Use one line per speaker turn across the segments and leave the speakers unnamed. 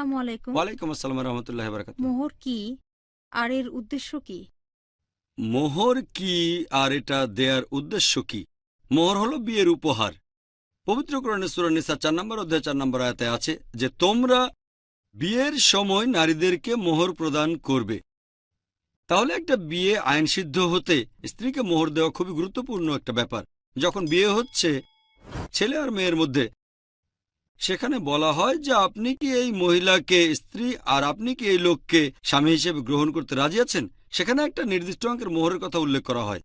আসসালামু আলাইকুম।
ওয়ালাইকুম আসসালাম রহমতুল্লাহ বারকাত
মোহর কি? আর এর উদ্দেশ্য কি?
মোহর কি আর এটা দেয়ার উদ্দেশ্য কি? মোহর হলো বিয়ের উপহার। পবিত্র কোরআনে সূরা নিসা চার নম্বর অধ্যায় চার নম্বর আয়াতে আছে যে তোমরা বিয়ের সময় নারীদেরকে মোহর প্রদান করবে। তাহলে একটা বিয়ে আইনসিদ্ধ হতে স্ত্রীকে মোহর দেওয়া খুবই গুরুত্বপূর্ণ একটা ব্যাপার। যখন বিয়ে হচ্ছে ছেলে আর মেয়ের মধ্যে সেখানে বলা হয় যে আপনি কি এই মহিলাকে স্ত্রী আর আপনি কি এই লোককে স্বামী হিসেবে গ্রহণ করতে রাজি আছেন? সেখানে একটা নির্দিষ্ট অঙ্কের মোহরের কথা উল্লেখ করা হয়।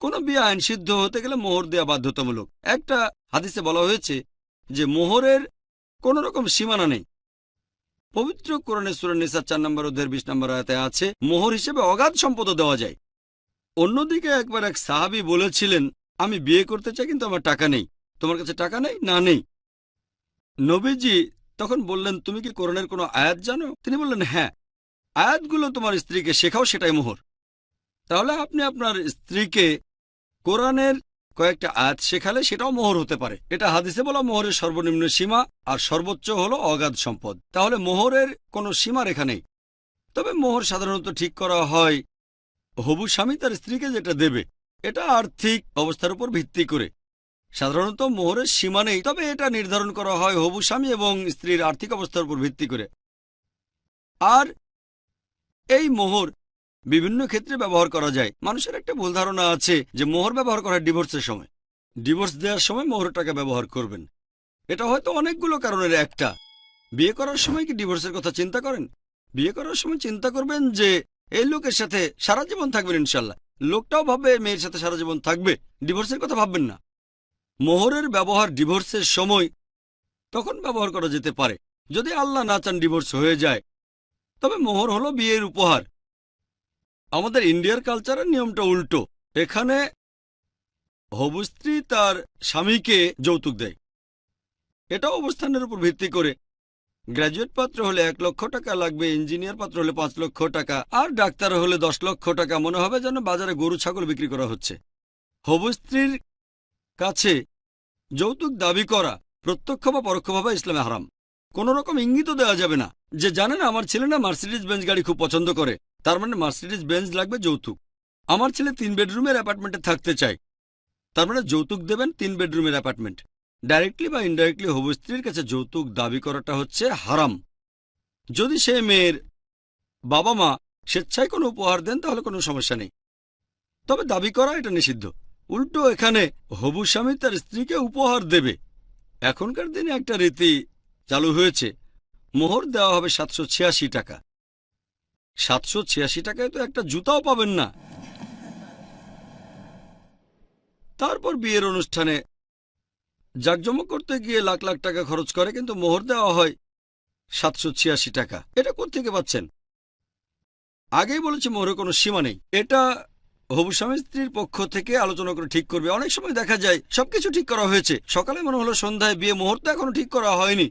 কোনো বিয়ে আইন সিদ্ধ হতে গেলে মোহর দেওয়া বাধ্যতামূলক। একটা হাদিসে বলা হয়েছে যে মোহরের কোনো রকম সীমানা নেই। পবিত্র কোরআনে সুরানিসা চার নম্বর অধ্যায়ের বিশ নম্বর আয়াতে আছে, মোহর হিসেবে অগাধ সম্পদও দেওয়া যায়। অন্যদিকে একবার এক সাহাবি বলেছিলেন, আমি বিয়ে করতে চাই কিন্তু আমার টাকা নেই। তোমার কাছে টাকা নেই? না, নেই। নবীজি তখন বললেন, তুমি কি কোরআনের কোনো আয়াত জানো? তিনি বললেন হ্যাঁ আয়াতগুলো তোমার স্ত্রীকে শেখাও, সেটাই মোহর। তাহলে আপনি আপনার স্ত্রীকে কোরআনের কয়েকটা আয়াত শেখালে সেটাও মোহর হতে পারে। এটা হাদিসে বলা মোহরের সর্বনিম্ন সীমা আর সর্বোচ্চ হলো অগাধ সম্পদ। তাহলে মোহরের কোনো সীমা রেখা নেই। তবে মোহর সাধারণত ঠিক করা হয় হবু স্বামী তার স্ত্রীকে যেটা দেবে, এটা আর্থিক অবস্থার উপর ভিত্তি করে। সাধারণত মোহরের সীমা নেই, তবে এটা নির্ধারণ করা হয় হবু স্বামী এবং স্ত্রীর আর্থিক অবস্থার উপর ভিত্তি করে। আর এই মোহর বিভিন্ন ক্ষেত্রে ব্যবহার করা যায়। মানুষের একটা ভুল ধারণা আছে যে মোহর ব্যবহার করা ডিভোর্সের সময়। ডিভোর্স দেওয়ার সময় মোহর টাকা ব্যবহার করবেন। এটা হয়তো অনেকগুলো কারণের একটা। বিয়ে করার সময় কি ডিভোর্সের কথা চিন্তা করেন? বিয়ে করার সময় চিন্তা করবেন যে এই লোকের সাথে সারা জীবন থাকবেন ইনশাল্লাহ। লোকটাও ভাববে, মেয়ের সাথে সারা জীবন থাকবে। ডিভোর্সের কথা ভাববেন না। মোহরের ব্যবহার ডিভোর্সের সময় তখন ব্যবহার করা যেতে পারে। যদি আল্লাহ না চান ডিভোর্স হয়ে যায়, তবে মোহর হলো বিয়ের উপহার। আমাদের ইন্ডিয়ার কালচারের নিয়মটা উল্টো। এখানে হবু স্ত্রী তার স্বামীকে যৌতুক দেয়। এটা অবস্থানের উপর ভিত্তি করে। গ্র্যাজুয়েট পাত্র হলে এক লক্ষ টাকা লাগবে, ইঞ্জিনিয়ার পাত্র হলে পাঁচ লক্ষ টাকা, আর ডাক্তার হলে দশ লক্ষ টাকা। মনে হবে যেন বাজারে গরু, ছাগল বিক্রি করা হচ্ছে। হবু স্ত্রীর কাছে। যৌতুক দাবি করা, প্রত্যক্ষ বা পরোক্ষভাবে ইসলামে হারাম। কোনো রকম ইঙ্গিতও দেওয়া যাবে না যে, জানেন আমার ছেলে না মার্সিডিজ বেঞ্চ গাড়ি খুব পছন্দ করে। তার মানে মার্সিডিজ বেঞ্চ লাগবে যৌতুক। আমার ছেলে তিন বেডরুমের অ্যাপার্টমেন্টে থাকতে চায়। তার মানে যৌতুক দেবেন তিন বেডরুমের অ্যাপার্টমেন্ট। ডাইরেক্টলি বা ইনডাইরেক্টলি হবু স্ত্রীর কাছে যৌতুক দাবি করাটা হচ্ছে হারাম। যদি সে মেয়ের বাবা মা স্বেচ্ছায় কোনো উপহার দেন, তাহলে কোনো সমস্যা নেই। তবে দাবি করা এটা নিষিদ্ধ। উল্টো এখানে হবু স্বামী তার স্ত্রীকে উপহার দেবে। এখনকার দিনে একটা রীতি চালু হয়েছে। মোহর দেওয়া হবে সাতশো ছিয়াশি টাকা। সাতশো ছিয়াশি টাকায় তো একটা জুতাও পাবেন না। তারপর বিয়ের অনুষ্ঠানে জাকজমক করতে গিয়ে লাখ লাখ টাকা খরচ করে, কিন্তু মোহর দেওয়া হয় সাতশো ছিয়াশি টাকা। এটা কোত্থেকে পাচ্ছেন? আগেই বলেছি মোহরের কোনো সীমা নেই। এটা হবু স্বামী স্ত্রীর পক্ষ থেকে আলোচনা করে ঠিক করবে। অনেক সময় দেখা যায় সবকিছু ঠিক করা হয়েছে। সকালে মনে হলো সন্ধ্যায় বিয়ে, মুহূর্ত এখনও ঠিক করা হয়নি।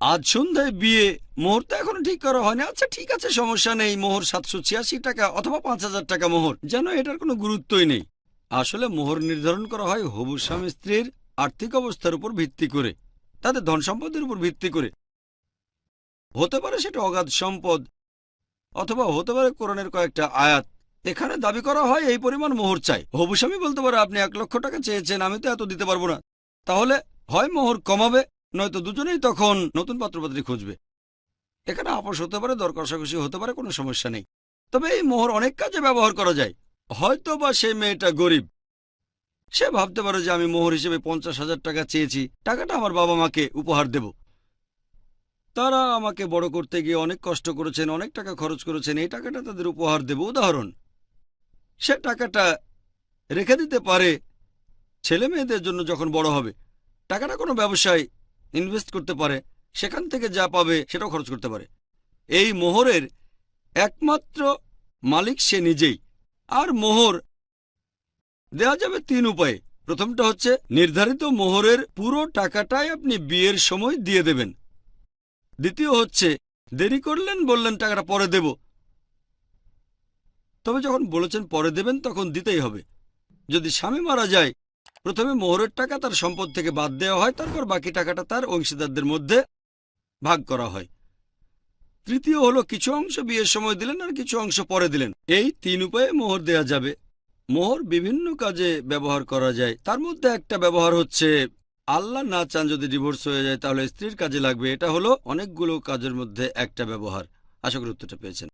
আজ সন্ধ্যায় বিয়ে, মুহূর্ত এখনও ঠিক করা হয়নি। আচ্ছা ঠিক আছে, সমস্যা নেই। মোহর সাতশো ছিয়াশি টাকা অথবা পাঁচ হাজার টাকা মোহর। যেন এটার কোনো গুরুত্বই নেই। আসলে মোহর নির্ধারণ করা হয় হবু স্বামী স্ত্রীর আর্থিক অবস্থার উপর ভিত্তি করে। তাদের ধন সম্পদের উপর ভিত্তি করে। হতে পারে সেটা অগাধ সম্পদ অথবা হতে পারে কোরআনের কয়েকটা আয়াত। এখানে দাবি করা হয় এই পরিমাণ মোহর চাই। হবু স্বামী বলতে পারে, আপনি এক লক্ষ টাকা চেয়েছেন, আমি তো এত দিতে পারব না। তাহলে হয় মোহর কমাবে, নয়তো দুজনেই তখন নতুন পাত্রপাত্রী খুঁজবে। এখানে আপোষ হতে পারে, দর কষাকষি হতে পারে, কোনো সমস্যা নেই। তবে এই মোহর অনেক কাজে ব্যবহার করা যায়। হয়তো বা সেই মেয়েটা গরিব। সে ভাবতে পারে যে আমি মোহর হিসেবে পঞ্চাশ হাজার টাকা চেয়েছি, টাকাটা আমার বাবা মাকে উপহার দেব। তারা আমাকে বড় করতে গিয়ে অনেক কষ্ট করেছেন, অনেক টাকা খরচ করেছেন, এই টাকাটা তাদের উপহার দেব। উদাহরণ সে টাকাটা রেখে দিতে পারে ছেলে মেয়েদের জন্য যখন বড় হবে, টাকাটা কোনো ব্যবসায় ইনভেস্ট করতে পারে, সেখান থেকে যা পাবে সেটাও খরচ করতে পারে। এই মোহরের একমাত্র মালিক সে নিজেই। আর মোহর দেওয়া যাবে তিন উপায়ে। প্রথমটা হচ্ছে, নির্ধারিত মোহরের পুরো টাকাটাই আপনি বিয়ের সময় দিয়ে দেবেন। দ্বিতীয় হচ্ছে, দেরি করলেন বললেন টাকাটা পরে দেব। তবে যখন বলেছেন পরে দেবেন, তখন দিতেই হবে। যদি স্বামী মারা যায়, প্রথমে মোহরের টাকা তার সম্পদ থেকে বাদ দেওয়া হয়, তারপর বাকি টাকাটা তার অংশীদারদের মধ্যে ভাগ করা হয়। তৃতীয় হলো, কিছু অংশ বিয়ের সময় দিলেন আর কিছু অংশ পরে দিলেন। এই তিন উপায়ে মোহর দেয়া যাবে। মোহর বিভিন্ন কাজে ব্যবহার করা যায়। তার মধ্যে একটা ব্যবহার হচ্ছে, আল্লাহ না চান যদি ডিভোর্স হয়ে যায়, তাহলে স্ত্রীর কাজে লাগবে। এটা হলো অনেকগুলো কাজের মধ্যে একটা ব্যবহার। আশা করি উত্তরটা পেয়েছেন।